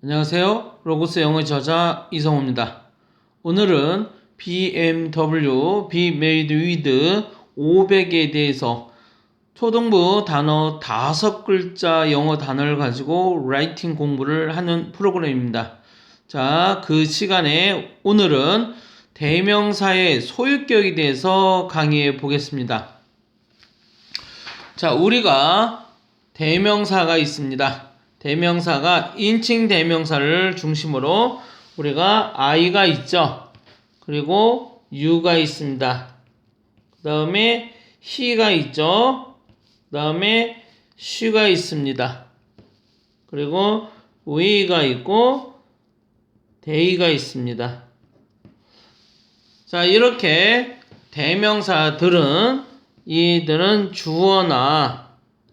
안녕하세요. 로고스 영어 저자 이성호입니다. 오늘은 BMW Be Made With 500에 대해서 초등부 단어 다섯 글자 영어 단어를 가지고 라이팅 공부를 하는 프로그램입니다. 자, 그 시간에 오늘은 대명사의 소유격에 대해서 강의해 보겠습니다. 자, 우리가 대명사가 있습니다. 대명사가 인칭 대명사를 중심으로 우리가 I가 있죠. 그리고 U가 있습니다. 그 다음에 he가 있죠. 그 다음에 she가 있습니다. 그리고 we가 있고 they가 있습니다. 자, 이렇게 대명사들은 이들은 주어나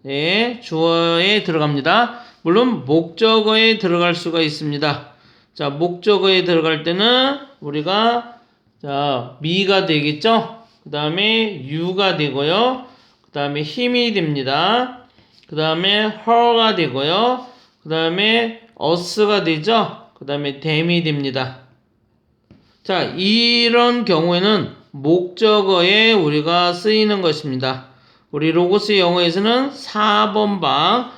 예, 주어에 들어갑니다. 물론 목적어에 들어갈 수가 있습니다. 자, 목적어에 들어갈 때는 우리가 자, 미가 되겠죠? 그 다음에 유가 되고요. 그 다음에 힘이 됩니다. 그 다음에 her가 되고요. 그 다음에 us가 되죠? 그 다음에 them이 됩니다. 자, 이런 경우에는 목적어에 우리가 쓰이는 것입니다. 우리 로고스 영어에서는 4번 방,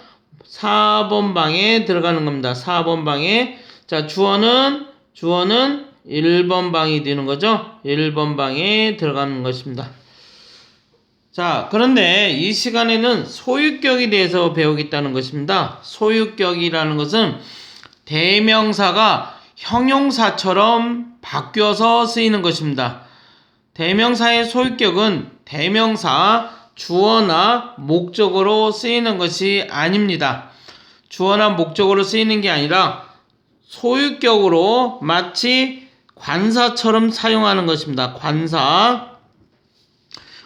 4번 방에 들어가는 겁니다. 4번 방에. 자, 주어는, 주어는 1번 방이 되는 거죠. 1번 방에 들어가는 것입니다. 자, 그런데 이 시간에는 소유격에 대해서 배우겠다는 것입니다. 소유격이라는 것은 대명사가 형용사처럼 바뀌어서 쓰이는 것입니다. 대명사의 소유격은 대명사 주어나 목적으로 쓰이는 것이 아닙니다. 주어나 목적으로 쓰이는 게 아니라 소유격으로 마치 관사처럼 사용하는 것입니다. 관사.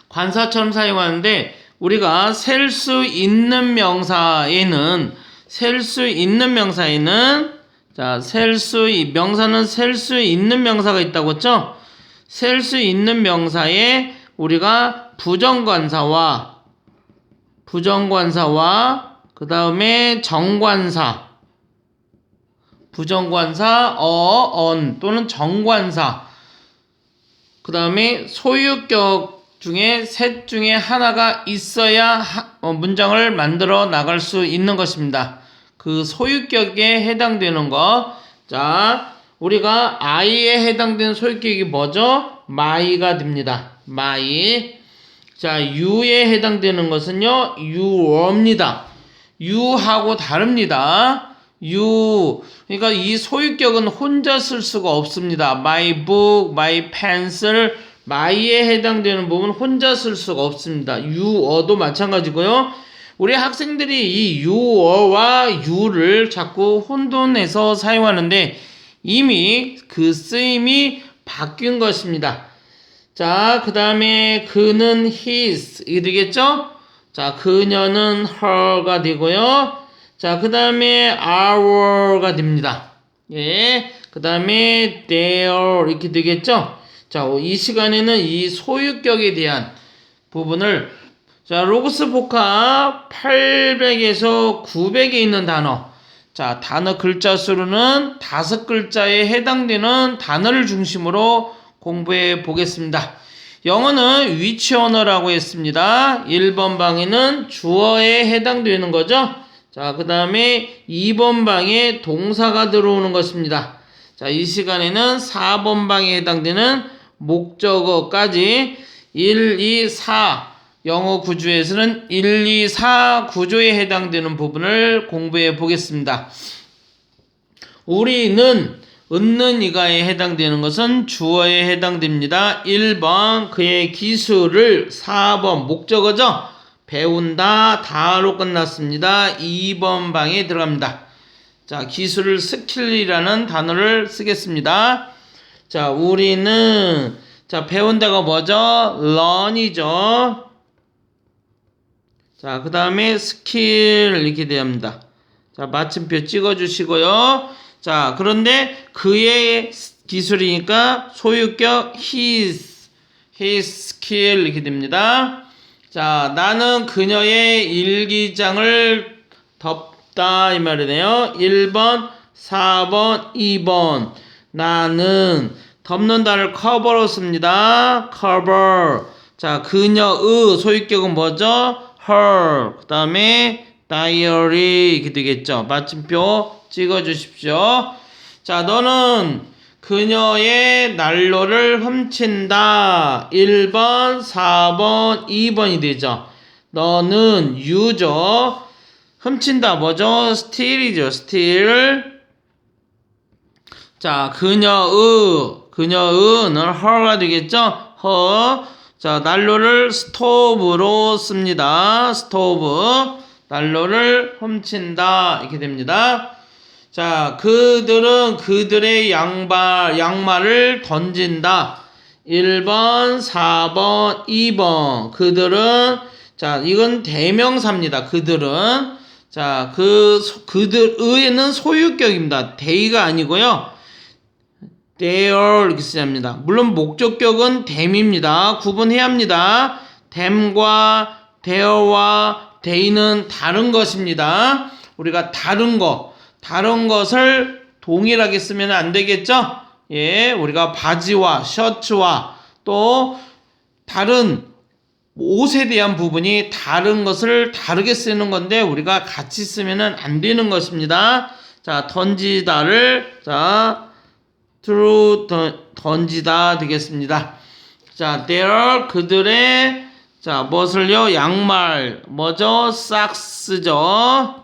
관사처럼 사용하는데 우리가 셀 수 있는 명사에는 셀 수 있는 명사에는 자, 셀 수, 명사는 셀 수 있는 명사가 있다고 했죠? 셀 수 있는 명사에 우리가 부정관사와 부정관사와 그 다음에 정관사 부정관사 어, 언 또는 정관사 그 다음에 소유격 중에 셋 중에 하나가 있어야 하, 어, 문장을 만들어 나갈 수 있는 것입니다. 그 소유격에 해당되는 거. 자, 우리가 I에 해당되는 소유격이 뭐죠? my가 됩니다. my. 자, U에 해당되는 것은요, You입니다. You하고 다릅니다. You. 그러니까 이 소유격은 혼자 쓸 수가 없습니다. My book, my pencil, my에 해당되는 부분 혼자 쓸 수가 없습니다. You어도 마찬가지고요. 우리 학생들이 이 you어와 you를 자꾸 혼돈해서 사용하는데 이미 그 쓰임이 바뀐 것입니다. 자, 그 다음에 그는 his 이 되겠죠? 자, 그녀는 her가 되고요. 자, 그 다음에 our가 됩니다. 예. 그 다음에 their 이렇게 되겠죠? 자, 이 시간에는 이 소유격에 대한 부분을 자, 로고스 복합 800에서 900에 있는 단어. 자, 단어 글자 수로는 다섯 글자에 해당되는 단어를 중심으로 공부해 보겠습니다. 영어는 위치 언어라고 했습니다. 1번 방에는 주어에 해당되는 거죠. 자, 그 다음에 2번 방에 동사가 들어오는 것입니다. 자, 이 시간에는 4번 방에 해당되는 목적어까지 1, 2, 4 영어 구조에서는 1, 2, 4 구조에 해당되는 부분을 공부해 보겠습니다. 우리는 얻는 이가에 해당되는 것은 주어에 해당됩니다. 1번 그의 기술을 4번 목적어죠. 배운다 다로 끝났습니다. 2번 방에 들어갑니다. 자, 기술을 스킬이라는 단어를 쓰겠습니다. 자, 우리는 자, 배운다가 뭐죠? learn이죠. 자, 그 다음에 스킬 이렇게 됩니다. 자, 마침표 찍어 주시고요. 자, 그런데 그의 기술이니까 소유격 his, his skill 이렇게 됩니다. 자, 나는 그녀의 일기장을 덮다 이 말이네요. 1번 4번, 2번. 나는 덮는다를 cover로 씁니다. cover. 자, 그녀의 소유격은 뭐죠? her. 그 다음에 diary 이렇게 되겠죠. 마침표 찍어 주십시오. 자, 너는 그녀의 난로를 훔친다. 1번, 4번, 2번이 되죠. 너는 유죠. 훔친다 뭐죠? steal이죠. steal. 자, 그녀의 그녀의는 her가 되겠죠? her. 자, 난로를 스토브로 씁니다. 스토브. 난로를 훔친다. 이렇게 됩니다. 자, 그들은 그들의 양발, 양말을 던진다. 1번, 4번, 2번. 그들은, 자, 이건 대명사입니다. 그들은. 자, 그, 소- 그들의는 소유격입니다. they가 아니고요. their 이렇게 쓰야 합니다. 물론 목적격은 them입니다. 구분해야 합니다. them과 there와 they는 다른 것입니다. 우리가 다른 거, 다른 것을 동일하게 쓰면 안 되겠죠? 예, 우리가 바지와 셔츠와 또 다른 옷에 대한 부분이 다른 것을 다르게 쓰는 건데 우리가 같이 쓰면은 안 되는 것입니다. 자, 던지다를 자, 던, 던지다 되겠습니다. 자, there 그들의 자, 무엇을요? 양말 뭐죠? 삭스죠.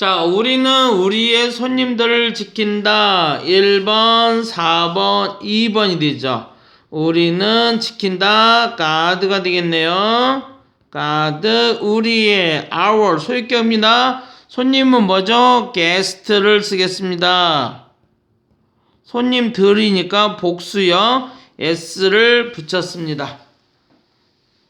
자. 자, 우리는 우리의 손님들을 지킨다. 1번, 4번, 2번이 되죠. 우리는 지킨다. 가드가 되겠네요. 가드 우리의 our 소유격입니다. 손님은 뭐죠? 게스트를 쓰겠습니다. 손님들이니까 복수요. s를 붙였습니다.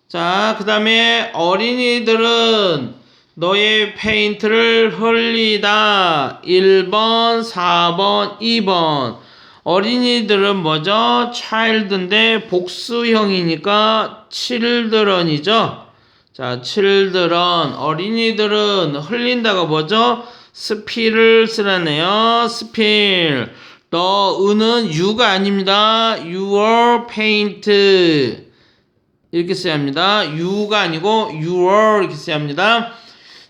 자, 그 다음에 어린이들은 너의 페인트를 흘리다. 1번, 4번, 2번. 어린이들은 뭐죠? child인데 복수형이니까 children이죠. 자, children. 어린이들은 흘린다가 뭐죠? spill을 쓰라네요. spill. 너는 you가 아닙니다. your paint. 이렇게 써야 합니다. you가 아니고 your 이렇게 써야 합니다.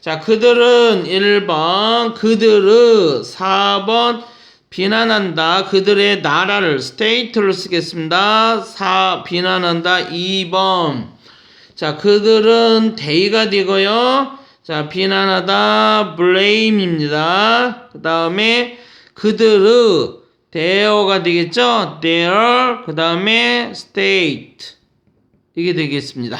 자, 그들은 1번, 그들은 4번 비난한다. 그들의 나라를 state를 쓰겠습니다. 4 비난한다. 2번. 자, 그들은 they가 되고요. 자, 비난하다 blame입니다. 그 다음에 그들의 there가 되겠죠? their 그 다음에 state 이게 되겠습니다.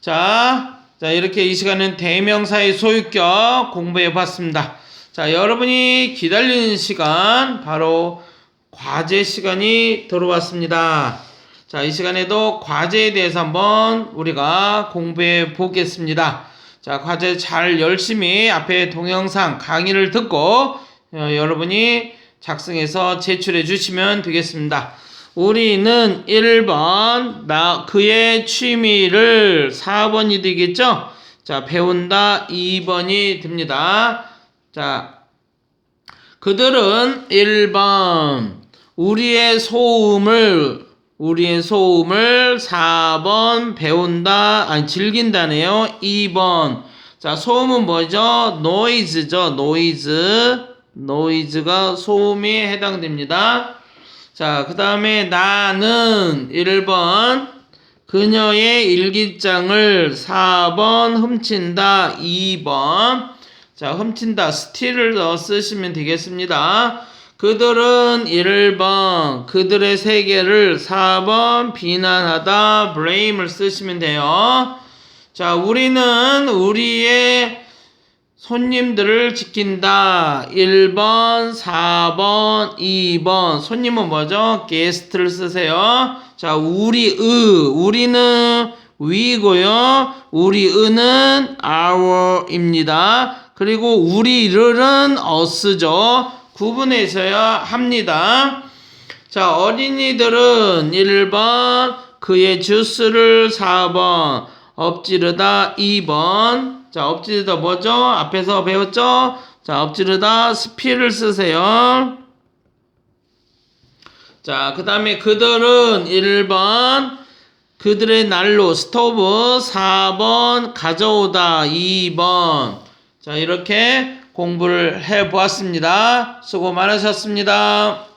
자, 자 이렇게 이 시간은 대명사의 소유격 공부해 봤습니다. 자, 여러분이 기다리는 시간 바로 과제 시간이 들어왔습니다. 자, 이 시간에도 과제에 대해서 한번 우리가 공부해 보겠습니다. 자, 과제 잘 열심히 앞에 동영상 강의를 듣고 어, 여러분이 작성해서 제출해 주시면 되겠습니다. 우리는 1번 나 그의 취미를 4번이 되겠죠? 자, 배운다 2번이 됩니다. 자, 그들은 1번 우리의 소음을 우리의 소음을 4번 배운다 아니 즐긴다네요. 2번 자, 소음은 뭐죠? noise죠. noise. noise가 소음에 해당됩니다. 자, 그 다음에 나는 1번 그녀의 일기장을 4번 훔친다 2번 자 훔친다 스틸을 넣어 쓰시면 되겠습니다. 그들은 1번 그들의 세계를 4번 비난하다 blame을 쓰시면 돼요. 자 우리는 우리의 손님들을 지킨다. 1번, 4번, 2번. 손님은 뭐죠? 게스트를 쓰세요. 자, 우리 의, 우리는 we고요. 우리 의는 our입니다. 그리고 우리를은 us죠. 구분해서야 합니다. 자, 어린이들은 1번, 그의 주스를 4번, 엎지르다 2번. 자, 엎지르다 뭐죠? 앞에서 배웠죠? 자, 엎지르다 스피를 쓰세요. 자, 그 다음에 그들은 1번 그들의 난로 스토브 4번 가져오다 2번 자 이렇게 공부를 해 보았습니다. 수고 많으셨습니다.